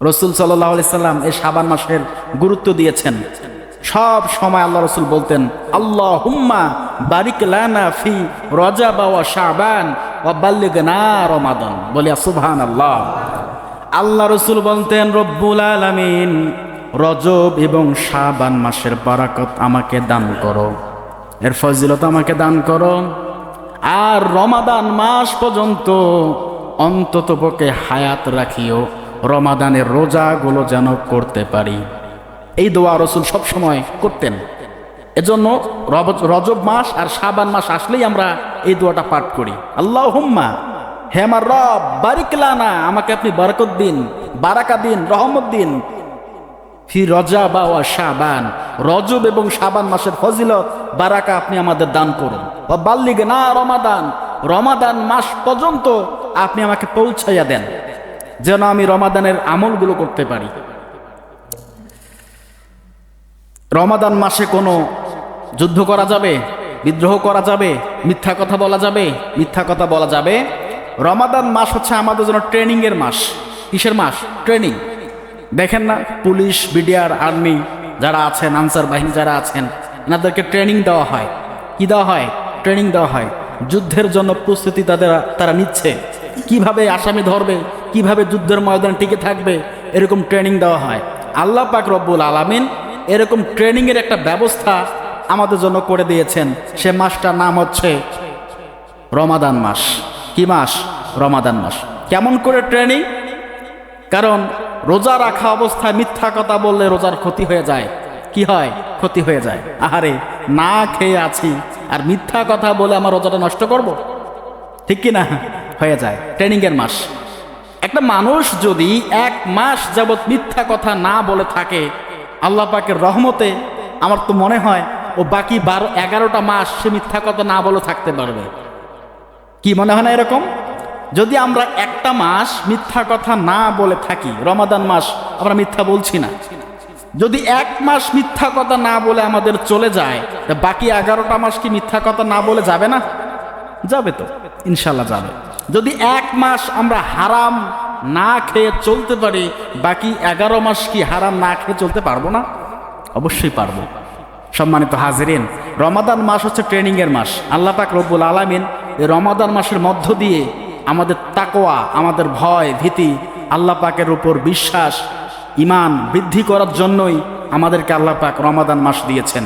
রসুল সাল্লাহ সাল্লাম এই সাবান মাসের গুরুত্ব দিয়েছেন। সব সময় আল্লাহ রসুল বলতেন আল্লাহ হুম্মা বারিক লানা ফি রজা বাবা সাবান ও বাল্লিগনা রমাদন। বলিয়া সুবহান আল্লাহ আল্লাহ রসুল বলতেন, রব্বুল আলামিন, রজব এবং শাবান মাসের বারাকত আমাকে দান করো। এর ফজিলত আমাকে দান করো। আর রমাদান মাস পর্যন্ত অন্তত পক্ষে হায়াত রাখিও। রমাদানের রোজাগুলো যেন করতে পারি। এই দোয়া রসুল সবসময় করতেন। এজন্য রজব মাস আর সাবান মাস আসলেই আমরা এই দোয়াটা পাঠ করি। আল্লাহ হুম্মা হে আমার রব বারিকলানা আমাকে আপনি বরকত দিন, বারাকা দিন, রহমত দিন। ফি রজা বা ওয়া শাবান, রজব এবং সাবান মাসের ফজিলত, বারাকা আপনি আমাদের দান করুন। ও বাল্লিগে না রমাদান রমাদান মাস পর্যন্ত আপনি আমাকে পৌঁছাইয়া দেন। যেন আমি রমাদানের আমলগুলো করতে পারি। রমাদান মাসে কোনো যুদ্ধ করা যাবে? বিদ্রোহ করা যাবে? মিথ্যা কথা বলা যাবে? মিথ্যা কথা বলা যাবে? রমাদান মাস হচ্ছে আমাদের জন্য ট্রেনিংয়ের মাস। কিসের মাস? ট্রেনিং। দেখেন না, পুলিশ, বিডিআর, আর্মি যারা আছেন, আনসার বাহিনী যারা আছেন, এনাদেরকে ট্রেনিং দেওয়া হয়। কি দেওয়া হয়? ট্রেনিং দেওয়া হয়। যুদ্ধের জন্য প্রস্তুতি তাদের তারা নিচ্ছে। কীভাবে আসামি ধরবে? কীভাবে যুদ্ধের ময়দানে টিকে থাকবে, এরকম ট্রেনিং দেওয়া হয়। আল্লাহ পাক রব্বুল আলামিন এরকম ট্রেনিংয়ের একটা ব্যবস্থা আমাদের জন্য করে দিয়েছেন। সে মাসটার নাম হচ্ছে রমাদান মাস। কি মাস? রমাদান মাস। কেমন করে ট্রেনিং কারণ রোজা রাখা অবস্থায় মিথ্যা কথা বললে রোজার ক্ষতি হয়ে যায়। কি হয়? ক্ষতি হয়ে যায়। আহারে, না খেয়ে আছি। আর মিথ্যা কথা বলে আমার রোজাটা নষ্ট করব? ঠিক কি না? হয়ে যায়। ট্রেনিংয়ের মাস। একটা মানুষ যদি এক মাস যাবৎ মিথ্যা কথা না বলে থাকে, আল্লাহ পাকের রহমতে আমার তো মনে হয় ও বাকি বারো, এগারোটা মাস সে মিথ্যা কথা না বলে থাকতে পারবে। কি মনে হয় না এরকম? যদি আমরা একটা মাস মিথ্যা কথা না বলে থাকি, রমাদান মাস আমরা মিথ্যা বলছি না। যদি এক মাস মিথ্যা কথা না বলে আমাদের চলে যায় বাকি এগারোটা মাস কি মিথ্যা কথা না বলে যাবে না? যাবে তো ইনশাল্লাহ যাবে। যদি এক মাস আমরা হারাম না খেয়ে চলতে পারি, বাকি এগারো মাস কি হারাম না খেয়ে চলতে পারব না? অবশ্যই পারব। সম্মানিত হাজিরিন, রমাদান মাস হচ্ছে ট্রেনিংয়ের মাস। আল্লাহ পাক রব্বুল আলামিন এই রমাদান মাসের মধ্য দিয়ে আমাদের তাকোয়া আমাদের ভয়, ভীতি আল্লাহ পাকের উপর বিশ্বাস ইমান বৃদ্ধি করার জন্যই আমাদেরকে আল্লাহ পাক রমাদান মাস দিয়েছেন।